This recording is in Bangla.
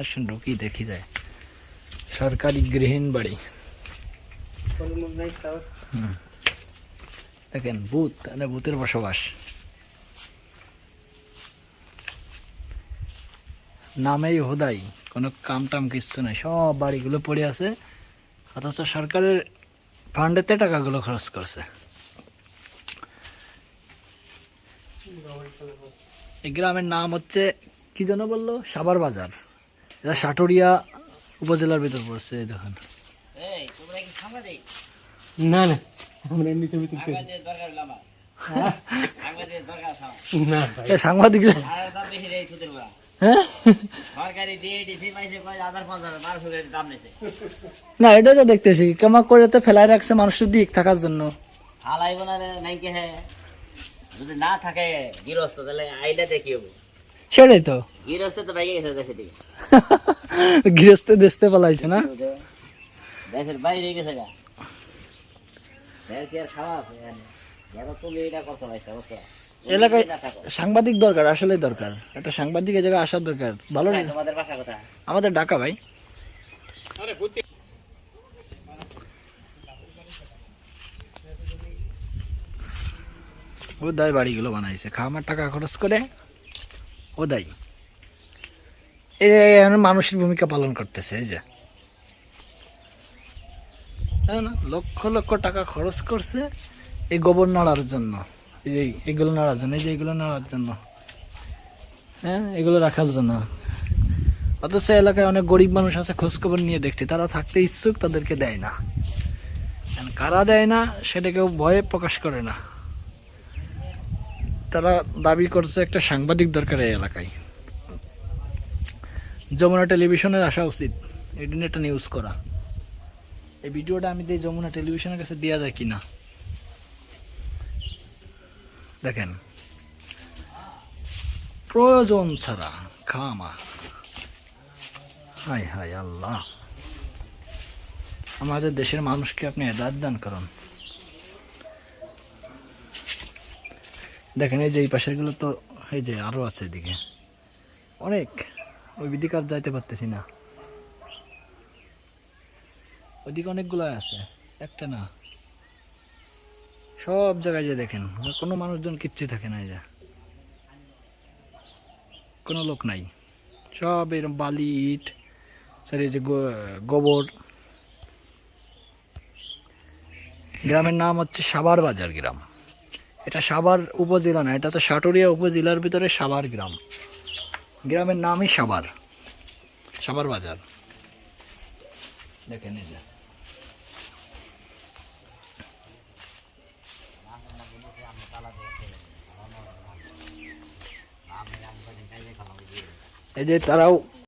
আসুন ঢুকি দেখি যায়। সরকারি গৃহীণ বাড়ি। দেখেন, ভূত মানে ভূতের বসবাস। নামেই হোদাই, কোনো কাম টাম কিচ্ছু নাই। সব বাড়িগুলো পড়ে আছে, অথচ সরকারের ফান্ডেতে টাকাগুলো খরচ করছে। এই গ্রামের নাম হচ্ছে কি যেন বলল? সাবার বাজার। এটা সাটুরিয়া উপজেলার ভিতর পড়ছে দেখুন। না না আমরা এমনি ছবি তুলতে সাংবাদিক। না হ্যাঁ? না এটা তো দেখতেছি। কেমন করে তো ফেলাই রাখছে মানুষের দিক থাকার জন্য। হালাই বোনারে নাইকে যদি না থাকে গৃহস্থ তাহলে আইলে দেখি হব। সেটাই তো। গৃহস্থ তো বাইকে গেছে দেশে দিকে। গৃহস্থ দেশতে পালাইছে না? দেশের বাইরে গেছে গা। এলাকায় সাংবাদিক দরকার আসলে দরকার। একটা সাংবাদিক এই জায়গায় আসার দরকার ভালো ভাই, না? তোমাদের বাসা কথা আমাদের ডাকা ভাই। ও দায় বাড়িগুলো বানাইছে। খামার টাকা খরচ করে ও দায় এই মানুষের ভূমিকা পালন করতেছে, এই যে। না? লক্ষ লক্ষ টাকা খরচ করছে এই গোবর নাড়ার জন্য। এই যে এগুলো নাড়ার জন্য, এই যে এগুলো নাড়ার জন্য। হ্যাঁ এগুলো রাখার জন্য। অথচ এলাকায় অনেক গরিব মানুষ আছে খোঁজ খবর নিয়ে দেখছি। তারা থাকতে ইচ্ছুক, তাদেরকে দেয় না। কারা দেয় না, সেটা কেউ ভয়ে প্রকাশ করে না। তারা দাবি করছে একটা সাংবাদিক দরকার এই এলাকায়। যমুনা টেলিভিশনের আসা উচিত। দিন একটা নিউজ করা। এই ভিডিওটা আমি দিই যমুনা টেলিভিশনের কাছে দেওয়া যায় কি না দেখেন। প্রয়োজন ছাড়া খামা। হাই হাই আল্লাহ। আমাদের দেশের মানুষকে আপনি হেদায়ত দান করুন। দেখেন, এই যে এই পাশেরগুলো তো, এই যে আরও আছে এদিকে। অনেক। ওই দিকে আর যাইতে পারতেছি না। ওইদিকে অনেকগুলো আছে, একটা না। সব জায়গায় যে দেখেন, কোনো মানুষজন কিচ্ছু থাকে না এই যে। কোনো লোক নাই। সব এরকম বালি, ইট, সরি যে গোবর। গ্রামের নাম হচ্ছে সাবার বাজার গ্রাম। এটা সাবার উপজেলা না, এটা হচ্ছে সাটুরিয়া উপজেলার ভিতরে সাবার গ্রাম। গ্রামের নামই সাবার সাবার বাজার। দেখেন এই যে। এই যে তারাও